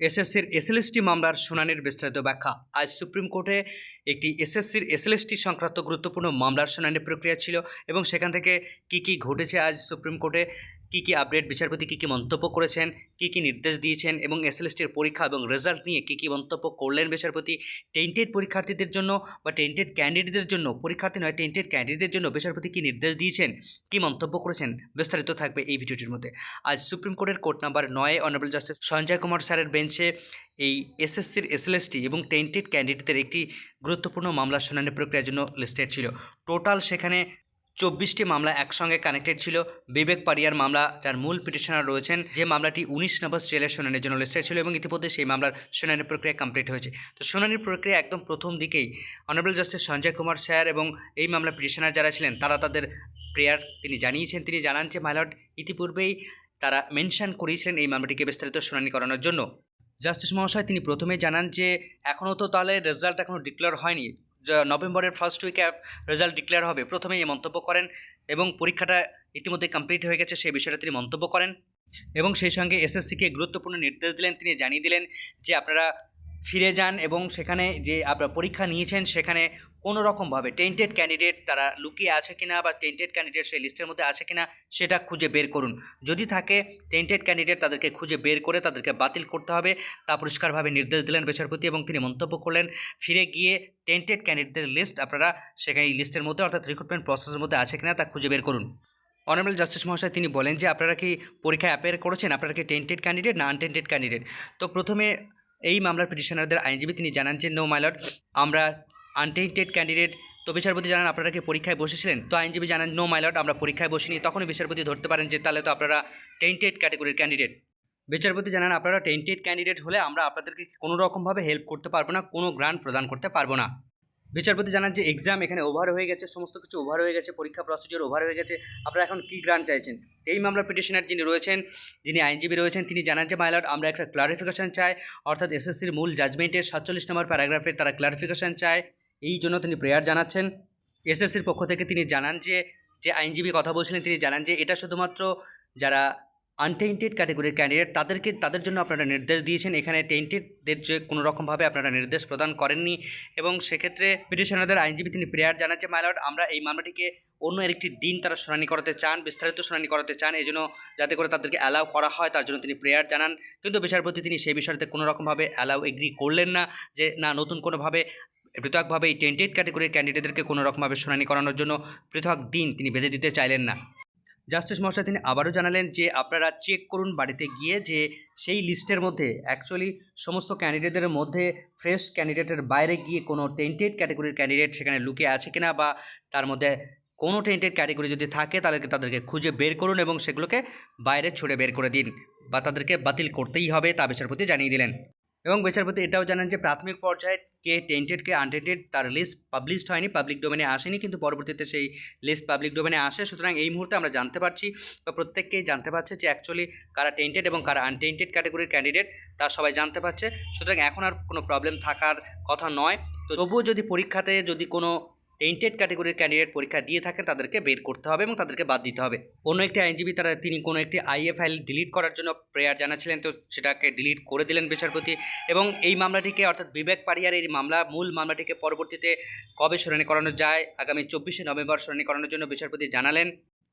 এসএসসির এসএলএসটি মামলার শুনানির বিস্তারিত ব্যাখ্যা। আজ সুপ্রিম কোর্টে একটি এসএসসির এসএলএসটি সংক্রান্ত গুরুত্বপূর্ণ মামলার শুনানির প্রক্রিয়া ছিল এবং সেখান থেকে কি কি ঘটেছে আজ সুপ্রিম কোর্টে কি কি আপডেট বিচারপতি কি কি মন্তব্য করেছেন, কি কি নির্দেশ দিয়েছেন এবং এসএলএসটির পরীক্ষা এবং রেজাল্ট নিয়ে কি কি মন্তব্য করলেন বিচারপতি টেন্টেড পরীক্ষার্থীদের জন্য বা টেন্টেড ক্যান্ডিডেটদের জন্য, পরীক্ষার্থী নয় টেন্টেড ক্যান্ডিডেটদের জন্য বিচারপতি কি নির্দেশ দিয়েছেন, কি মন্তব্য করেছেন, বিস্তারিত থাকবে এই ভিডিওটির মধ্যে। আজ সুপ্রিম কোর্টের কোর্ট নাম্বার নয় অনারেবল জাস্টিস সঞ্জয় কুমার স্যারের বেঞ্চে এই এসএসসির এসএলএসটি এবং টেন্টেড ক্যান্ডিডেটদের একটি গুরুত্বপূর্ণ মামলা শুনানি প্রক্রিয়ার জন্য লিস্টেড ছিল। টোটাল সেখানে চব্বিশটি মামলা একসঙ্গে কানেক্টেড ছিল। বিবেক পারিয়ার মামলা, যার মূল পিটিশনার রয়েছেন, যে মামলাটি উনিশ নম্বর জেলের শুনানির জন্য লিস্টেড ছিল এবং ইতিমধ্যে সেই মামলার শুনানি প্রক্রিয়া কমপ্লিট হয়েছে। তো শুনানির প্রক্রিয়া একদম প্রথম দিকেই honourable justice Sanjay Kumar sir এবং এই মামলার পিটিশনার যারা ছিলেন, তারা তাদের প্রেয়ার তিনি জানিয়েছেন। তিনি জানান যে মাইলট ইতিপূর্বেই তারা মেনশন করিয়েছিলেন এই মামলাটিকে বিস্তারিত শুনানি করানোর জন্য। জাস্টিস মহাশয়, তিনি প্রথমে জানান যে এখনও তো তাহলে রেজাল্ট এখনও ডিক্লেয়ার হয়নি। নভেম্বরের ফার্স্ট উইকে রেজাল্ট ডিক্লেয়ার হবে, প্রথমেই এই মন্তব্য করেন এবং পরীক্ষাটা ইতিমধ্যে কমপ্লিট হয়ে গেছে, সেই বিষয়টা তিনি মন্তব্য করেন এবং সেই সঙ্গে এসএসসিকে গুরুত্বপূর্ণ নির্দেশ দিলেন, তিনি জানিয়ে দিলেন যে আপনারা ফিরে যান এবং সেখানে যে আপনারা পরীক্ষা নিয়েছেন, সেখানে কোনো রকমভাবে টেন্টেড ক্যান্ডিডেট তারা লুকিয়ে আছে কিনা বা টেন্টেড ক্যান্ডিডেট সেই লিস্টের মধ্যে আছে কিনা, সেটা খুঁজে বের করুন। যদি থাকে টেন্টেড ক্যান্ডিডেট তাদেরকে খুঁজে বের করে তাদেরকে বাতিল করতে হবে। তা পরিষ্কারভাবে নির্দেশ দিলেন বিচারপতি এবং তিনি মন্তব্য করলেন, ফিরে গিয়ে টেন্টেড ক্যান্ডিডেটদের লিস্ট আপনারা সেখানে এই লিস্টের মধ্যে অর্থাৎ রিক্রুটমেন্ট প্রসেসের মধ্যে আছে কিনা তা খুঁজে বের করুন। অনারেবল জাস্টিস মহাশয় তিনি বলেন যে, আপনারা কি পরীক্ষায় অ্যাপেয়ার করেছেন? আপনারা কি টেন্টেড ক্যান্ডিডেট না আনটেন্টেড ক্যান্ডিডেট তো প্রথমে এই মামলার পিটিশনারদের আইনজীবী তিনি জানান যে নো মাইলট আমরা আনটেন্টেড ক্যান্ডিডেট তো বিচারপতি জানান, আপনারা কি পরীক্ষায় বসেছিলেন? তো আইনজীবী জানান নো মাইলট আমরা পরীক্ষায় বসিনি। তখনই বিচারপতি ধরতে পারেন যে, তাহলে তো আপনারা টেন্টেড ক্যাটাগরির ক্যান্ডিডেট বিচারপতি জানান, আপনারা টেন্টেড ক্যান্ডিডেট হলে আমরা আপনাদেরকে কোনো রকমভাবে হেল্প করতে পারব না, কোনো গ্রান্ট প্রদান করতে পারব না। বিচারপতি জানান যে এক্সাম এখানে ওভার হয়ে গেছে, সমস্ত কিছু ওভার হয়ে গেছে, পরীক্ষা প্রসিডিওর ওভার হয়ে গেছে। আপনারা এখন কী গ্রান্ট চাইছেন? এই মামলার পিটিশনার যিনি রয়েছেন, যিনি আইনজীবী রয়েছেন, তিনি জানান যে মাইলট আমরা একটা ক্লারিফিকেশন চাই। অর্থাৎ এসএসসির মূল জাজমেন্টের সাতচল্লিশ নম্বর প্যারাগ্রাফে তারা ক্লারিফিকেশন চায়। এই জন্য তিনি প্রেয়ার জানাচ্ছেন। এসএসসির পক্ষ থেকে তিনি জানান যে যে আইনজীবী কথা বলছিলেন, তিনি জানান যে, এটা শুধুমাত্র যারা আনটেন্টেড ক্যাটাগরির ক্যান্ডিডেট তাদেরকে, তাদের জন্য আপনারা নির্দেশ দিয়েছেন। এখানে টেন্টেডদের যে কোনো রকমভাবে আপনারা নির্দেশ প্রদান করেননি এবং সেক্ষেত্রে পিটিশনারদের আইনজীবী তিনি প্রেয়ার জানান যে মাইলট আমরা এই মামলাটিকে অন্য একটি দিন তারা শুনানি করাতে চান, বিস্তারিত শুনানি করাতে চান এই জন্য যাতে করে তাদেরকে অ্যালাউ করা হয়। তার জন্য তিনি প্রেয়ার জানান। কিন্তু বিচারপতি তিনি সেই বিষয়টাতে কোনো রকমভাবে অ্যালাউ এগ্রি করলেন না যে, না, নতুন কোনোভাবে পৃথকভাবে এই টেন্টেড ক্যাটাগরির ক্যান্ডিডেটদেরকে কোনো রকমভাবে শুনানি করানোর জন্য পৃথক দিন তিনি বেঁধে দিতে চাইলেন না। জাস্টিস মহাশয় তিনি আবারও জানালেন যে আপনারা চেক করুন বাড়িতে গিয়ে যে সেই লিস্টের মধ্যে অ্যাকচুয়ালি সমস্ত ক্যান্ডিডেটদের মধ্যে ফ্রেশ ক্যান্ডিডেটের বাইরে গিয়ে কোনো টেন্টেড ক্যাটাগরির ক্যান্ডিডেট সেখানে লুকিয়ে আছে কিনা বা তার মধ্যে কোনো টেন্টেড ক্যাটাগরি যদি থাকে তাহলে তাদেরকে খুঁজে বের করুন এবং সেগুলোকে বাইরে ছুড়ে বের করে দিন বা তাদেরকে বাতিল করতেই হবে তা বিচারপতি জানিয়ে দিলেন। এবং বিচারপতি এটাও জানান যে প্রাথমিক পর্যায়ে কে টেন্টেড কে আনটেন্টেড তার লিস্ট পাবলিশড হয়নি পাবলিক ডোমেনে আসেনি, কিন্তু পরবর্তীতে সেই লিস্ট পাবলিক ডোমেনে আসে। সুতরাং এই মুহূর্তে আমরা জানতে পারছি বা প্রত্যেককেই জানতে পারছে যে অ্যাকচুয়ালি কারা টেন্টেড এবং কারা আনটেন্টেড ক্যাটাগরির ক্যান্ডিডেট তা সবাই জানতে পারছে। সুতরাং এখন আর কোনো প্রবলেম থাকার কথা নয়। তো তবুও যদি পরীক্ষাতে যদি কোনো টেন্টেড ক্যাটাগরির ক্যান্ডিডেট পরীক্ষা দিয়ে থাকেন, তাদেরকে বের করতে হবে এবং তাদেরকে বাদ দিতে হবে। অন্য একটি আইনজীবী, তারা তিনি কোনো একটি আইএ ফাইল ডিলিট করার জন্য প্রেয়ার জানাচ্ছিলেন, তো সেটাকে ডিলিট করে দিলেন বিচারপতি। এবং এই মামলাটিকে, অর্থাৎ বিবেক পারিয়ার এই মামলা, মূল মামলাটিকে পরবর্তীতে কবে শুনানি করানো যায়? আগামী চব্বিশে নভেম্বর শুনানি করানোর জন্য বিচারপতি জানালেন।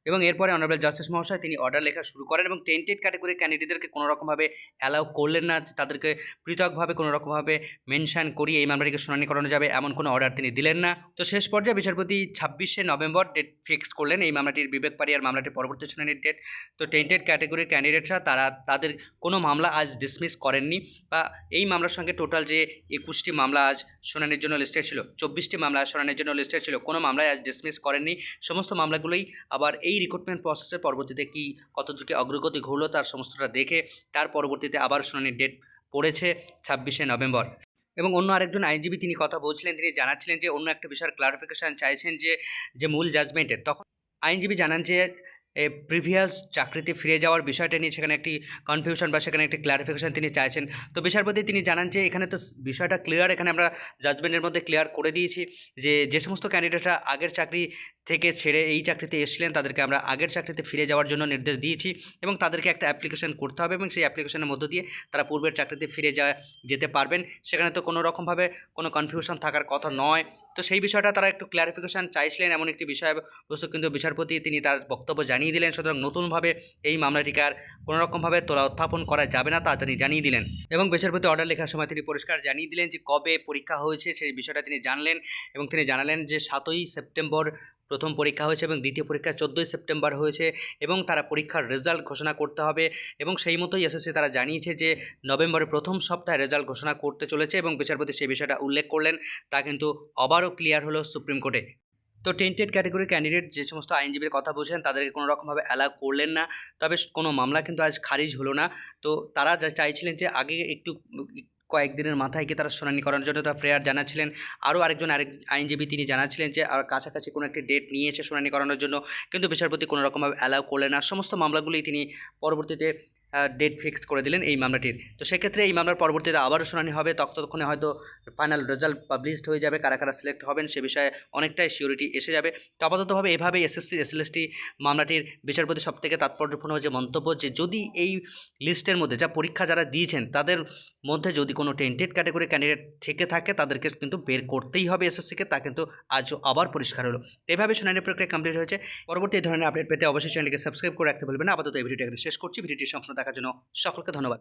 এবং এরপরে অনারেবল জাস্টিস মহাশয় তিনি অর্ডার লেখা শুরু করেন এবং টেন্টেড ক্যাটাগরির ক্যান্ডিডেটদেরকে কোনো রকমভাবে অ্যালাউ করলেন না, তাদেরকে পৃথকভাবে কোনো রকমভাবে মেনশন করিয়ে এই মামলাটিকে শুনানি করানো যাবে এমন কোনো অর্ডার তিনি দিলেন না। তো শেষ পর্যায়ে বিচারপতি ছাব্বিশে নভেম্বর ডেট ফিক্সড করলেন এই মামলাটির বিবেক পারিয়ার মামলাটির পরবর্তী শুনানির ডেট তো টেন্টেড ক্যাটাগরির ক্যান্ডিডেটরা তারা তাদের কোনো মামলা আজ ডিসমিস করেননি বা এই মামলার সঙ্গে টোটাল যে একুশটি মামলা আজ শুনানির জন্য লিস্টেড ছিল, চব্বিশটি মামলা শুনানির জন্য লিস্টেড ছিল, কোনো মামলায় আজ ডিসমিস করেননি। সমস্ত মামলাগুলোই আবার এই রিক্রুটমেন্ট প্রসেসের পরবর্তীতে কি কতটুকু অগ্রগতি ঘটলো তার সমস্তটা দেখে তার পরবর্তীতে আবার শুনানির ডেট পড়েছে ছাব্বিশে নভেম্বর। এবং অন্য আরেকজন আইনজীবী তিনি কথা বলছিলেন, তিনি জানাচ্ছিলেন যে অন্য একটা বিষয়ের ক্লারিফিকেশান চাইছেন যে যে মূল জাজমেন্টের তখন আইনজীবী জানান যে প্রিভিয়াস চাকরিতে ফিরে যাওয়ার বিষয়টা নিয়ে সেখানে একটি কনফিউশন বা সেখানে একটি ক্লারিফিকেশন তিনি চাইছেন। তো বিচারপতি তিনি জানান যে, এখানে তো বিষয়টা ক্লিয়ার এখানে আমরা জাজমেন্টের মধ্যে ক্লিয়ার করে দিয়েছি যে যে সমস্ত ক্যান্ডিডেটরা আগের চাকরি থেকে ছেড়ে এই চাকরিতে এসেছিলেন, তাদেরকে আমরা আগের চাকরিতে ফিরে যাওয়ার জন্য নির্দেশ দিয়েছি এবং তাদেরকে একটা অ্যাপ্লিকেশন করতে হবে এবং সেই অ্যাপ্লিকেশনের মধ্য দিয়ে তারা পূর্বের চাকরিতে ফিরে যা, যেতে পারবেন। সেখানে তো কোনো রকমভাবে কোনো কনফিউশন থাকার কথা নয়। তো সেই বিষয়টা তারা একটু ক্লারিফিকেশন চাইছিলেন, এমন একটি বিষয় বস্তু কিন্তু বিচারপতি তিনি তার বক্তব্য জানিয়ে দিলেন। সুতরাং নতুনভাবে এই মামলাটিকে আর কোনোরকমভাবে তোলা, উত্থাপন করা যাবে না তা তিনি জানিয়ে দিলেন। এবং বিচারপতি অর্ডার লেখার সময় তিনি পরিষ্কার জানিয়ে দিলেন যে কবে পরীক্ষা হয়েছে সেই বিষয়টা তিনি জানলেন এবং তিনি জানালেন যে সাতই সেপ্টেম্বর প্রথম পরীক্ষা হয়েছে এবং দ্বিতীয় পরীক্ষা চোদ্দোই সেপ্টেম্বর হয়েছে এবং তারা পরীক্ষার রেজাল্ট ঘোষণা করতে হবে এবং সেই মতোই এসএসসি তারা জানিয়েছে যে নভেম্বরের প্রথম সপ্তাহে রেজাল্ট ঘোষণা করতে চলেছে এবং বিচারপতি সেই বিষয়টা উল্লেখ করলেন। তা কিন্তু আবারও ক্লিয়ার হলো সুপ্রিম কোর্টে। তো টেন্টেড ক্যাটাগরি ক্যান্ডিডেট যে সমস্ত আইনজীবীর কথা বলছেন, তাদেরকে কোনো রকমভাবে অ্যালাউ করলেন না। তবে কোনো মামলা কিন্তু আজ খারিজ হলো না। তো তারা যা চাইছিলেন যে আগে একটু কয়েকদিনের মাথায় গিয়ে তারা শুনানি করার জন্য তারা প্রেয়ার জানাচ্ছিলেন। আরও আরেকজন আরেক আইনজীবী তিনি জানাচ্ছিলেন যে আর কাছাকাছি কোনো একটি ডেট নিয়ে এসে শুনানি করানোর জন্য কিন্তু বিচারপতি কোনো রকমভাবে অ্যালাউ করলেন না। সমস্ত মামলাগুলি তিনি পরবর্তীতে ডেট ফিক্সড করে দিলেন এই মামলাটির। তো সেক্ষেত্রে এই মামলার পরবর্তীতে আবারও শুনানি হবে ততক্ষণে হয়তো ফাইনাল রেজাল্ট পাবলিশড হয়ে যাবে, কারা কারা সিলেক্ট হবেন সে বিষয়ে অনেকটাই সিওরিটি এসে যাবে। তো আপাততভাবে এভাবে এসএসসি এসএলএসটি মামলাটির বিচারপতি সবথেকে তাৎপর্যপূর্ণ যে মন্তব্য যে যদি এই লিস্টের মধ্যে যা পরীক্ষা যারা দিয়েছেন, তাদের মধ্যে যদি কোনো টেন্টেড ক্যাটাগরি ক্যান্ডিডেট থেকে থাকে, তাদেরকে কিন্তু বের করতেই হবে এসএসসিকে তা কিন্তু আজও আবার পরিষ্কার হলো। এভাবে শুনানি প্রক্রিয়া কমপ্লিট হয়েছে। পরবর্তী ধরনের আপডেট পেতে অবশ্যই চ্যানেলকে সাবস্ক্রাইব করে রাখতে ভুলবেন আপাতত এই ভিডিওটি শেষ করছি। ভিডিওটি সম্পূর্ণ দেখার জন্য সকলকে ধন্যবাদ।